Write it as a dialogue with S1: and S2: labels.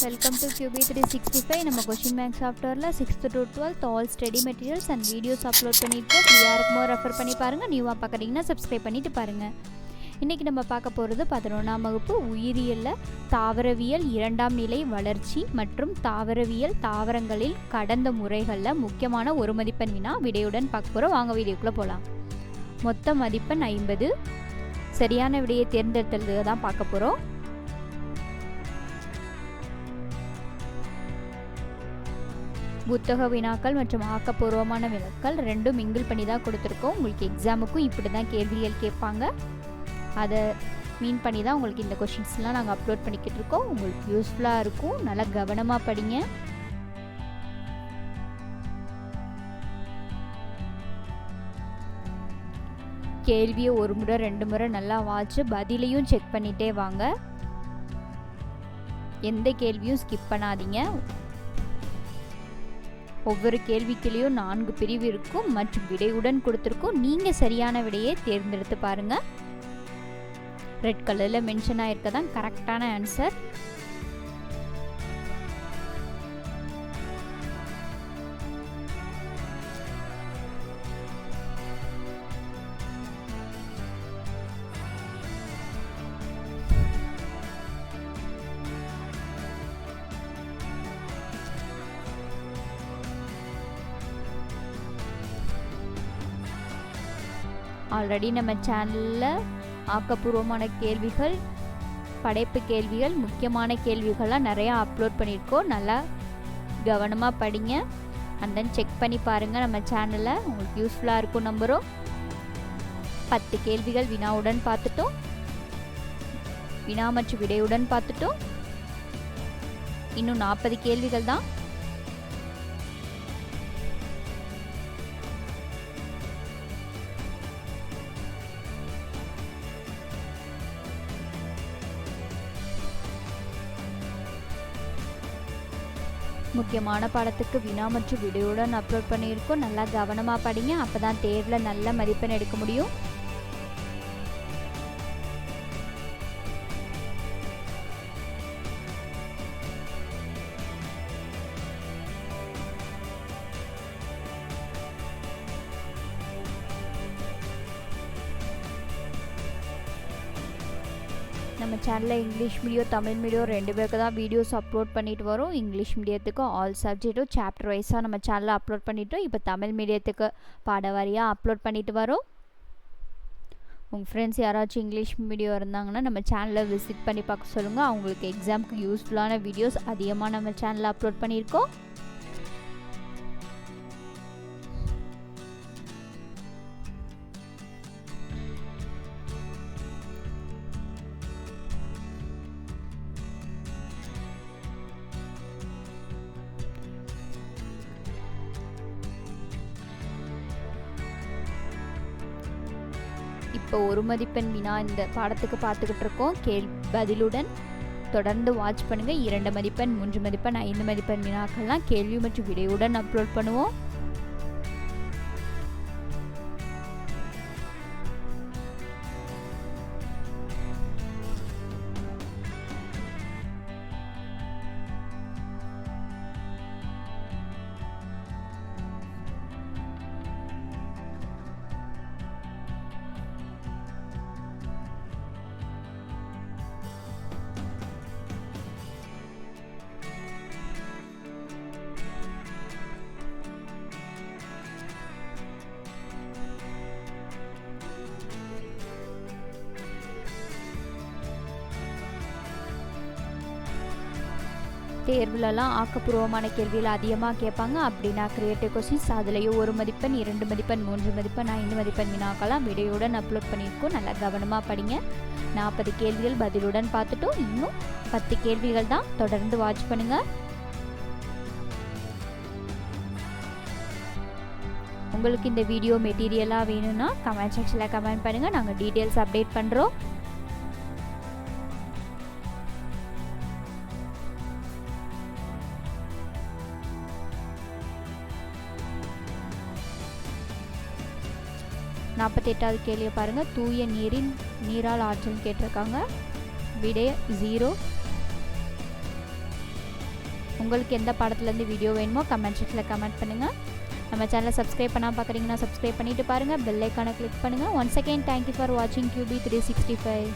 S1: Welcome to QB three sixty five நம்ம question bank சாஃப்ட்வேரில் sixth to twelfth all study materials and videos upload பண்ணிவிட்டு ஃப்ரீயாக இருக்குமோ refer பண்ணி பாருங்கள் நியூவாக பார்க்குறீங்கன்னா சப்ஸ்கிரைப் பண்ணிட்டு பாருங்கள் இன்றைக்கி நம்ம பார்க்க போகிறது பதினொன்றாம் வகுப்பு உயிரியலில் தாவரவியல் இரண்டாம் நிலை வளர்ச்சி மற்றும் தாவரவியல் தாவரங்களில் கடந்த முறைகளில் முக்கியமான ஒரு மதிப்பெண் வினா விடையுடன் பார்க்க போகிறோம் வாங்க வீடியோக்குள்ளே போகலாம் மொத்த மதிப்பெண் ஐம்பது. சரியான விடையை தேர்ந்தெடுத்தது தான் பார்க்க போகிறோம் புத்தக வினாக்கள் மற்றும் ஆக்கப்பூர்வமான வினாக்கள் ரெண்டும் மிங்கிள் பண்ணி தான் கொடுத்துருக்கோம். உங்களுக்கு எக்ஸாமுக்கும் இப்படி தான் கேள்விகள் கேட்பாங்க. அதை மீன் பண்ணி தான் உங்களுக்கு இந்த கொஷின்ஸ்லாம் நாங்கள் அப்லோட் பண்ணிக்கிட்டு இருக்கோம். உங்களுக்கு யூஸ்ஃபுல்லாக இருக்கும். நல்லா கவனமாக படிங்க. கேள்வியை ஒரு முறை ரெண்டு முறை நல்லா வாச்சு பதிலையும் செக் பண்ணிகிட்டே வாங்க. எந்த கேள்வியும் ஸ்கிப் பண்ணாதீங்க. ஒவ்வொரு கேள்விக்குள்ளேயும் நான்கு பிரிவு இருக்கும் மற்றும் விடையுடன் கொடுத்துருக்கோம். நீங்கள் சரியான விடையை தேர்ந்தெடுத்து பாருங்கள் ரெட் கலரில் மென்ஷன் ஆகிருக்க தான் கரெக்டான ஆன்சர் ஆல்ரெடி நம்ம சேனலில் ஆக்கப்பூர்வமான கேள்விகள் படைப்பு கேள்விகள் முக்கியமான கேள்விகள்லாம் நிறையா அப்லோட் பண்ணியிருக்கோம். நல்லா கவனமாக படிங்க. அண்ட் தென் செக் பண்ணி பாருங்கள் நம்ம சேனலில் உங்களுக்கு யூஸ்ஃபுல்லாக இருக்கும் நம்புகிறோம் பத்து கேள்விகள் வினாவுடன் பார்த்துட்டோம். வினா மற்றும் விடையுடன் பார்த்துட்டோம். இன்னும் நாற்பது கேள்விகள் தான். முக்கியமான பாடத்துக்கு வினா மற்றும் வீடியோடன் அப்லோட் பண்ணியிருக்கோம். நல்லா கவனமாக படிங்க. அப்போ தான் தேர்வில் நல்ல மதிப்பெண் எடுக்க முடியும். நம்ம சேனலில் இங்கிலீஷ் மீடியம் தமிழ் மீடியம் ரெண்டு பேருக்கு தான் வீடியோஸ் அப்லோட் பண்ணிட்டு வரோம். இங்கிலீஷ் மீடியத்துக்கு ஆல் சப்ஜெக்ட்டும் சாப்டர் வைஸாக நம்ம சேனலில் அப்லோட் பண்ணிட்டோம். இப்போ தமிழ் மீடியத்துக்கு பாட வாரியாக அப்லோட் பண்ணிட்டு வரோம். உங்கள் ஃப்ரெண்ட்ஸ் யாராச்சும் இங்கிலீஷ் மீடியம் இருந்தாங்கன்னா நம்ம சேனலை விசிட் பண்ணி பார்க்க சொல்லுங்கள் அவங்களுக்கு எக்ஸாமுக்கு யூஸ்ஃபுல்லான வீடியோஸ் அதிகமாக நம்ம சேனலில் அப்லோட் பண்ணியிருக்கோம். இப்போ ஒரு மதிப்பெண் வினா இந்த பாடத்துக்கு பார்த்துக்கிட்டு இருக்கோம் கேள் பதிலுடன் தொடர்ந்து வாட்ச் பண்ணுங்கள் இரண்டு மதிப்பெண் மூன்று மதிப்பெண் ஐந்து மதிப்பெண் வினாக்கள்லாம் கேள்வி மற்றும் விடையுடன் அப்லோட் பண்ணுவோம். தேர்வுலலாம் ஆக்கப்பூர்வமான கேள்விகள் அதிகமாக கேட்பாங்க. அப்படின்னா கிரியேட்டிவ் கொஸ்டின்ஸ் அதுலேயும் ஒரு மதிப்பெண் இரண்டு மதிப்பெண் மூன்று மதிப்பெண் ஐந்து மதிப்பெண் வினாக்கெல்லாம் விடையுடன் அப்லோட் பண்ணியிருக்கோம். நல்லா கவனமாக படிங்க. நாற்பது கேள்விகள் பதிலுடன் பார்த்துட்டோம். இன்னும் பத்து கேள்விகள் தான். தொடர்ந்து வாட்ச் பண்ணுங்கள் உங்களுக்கு இந்த வீடியோ மெட்டீரியலாக வேணும்னா கமெண்ட் செக்ஷனில் கமெண்ட் பண்ணுங்கள் நாங்கள் டீட்டெயில்ஸ் அப்டேட் பண்ணுறோம் நாற்பத்தெட்டாவது கேள்வியை பாருங்கள் தூய நீரின் நீரால் ஆற்றல் கேட்டிருக்காங்க. விடை ஜீரோ உங்களுக்கு எந்த பாடத்துலேருந்து வீடியோ வேணுமோ கமெண்ட் செக்ஷனில் கமெண்ட் பண்ணுங்கள் நம்ம சேனலை சப்ஸ்கிரைப் பண்ணால் பார்க்குறீங்கன்னா சப்ஸ்கிரைப் பண்ணிவிட்டு பாருங்கள் பெல் ஐக்கானை கிளிக் பண்ணுங்கள் once again thank you for வாட்சிங் கியூபி த்ரீ சிக்ஸ்டி ஃபைவ்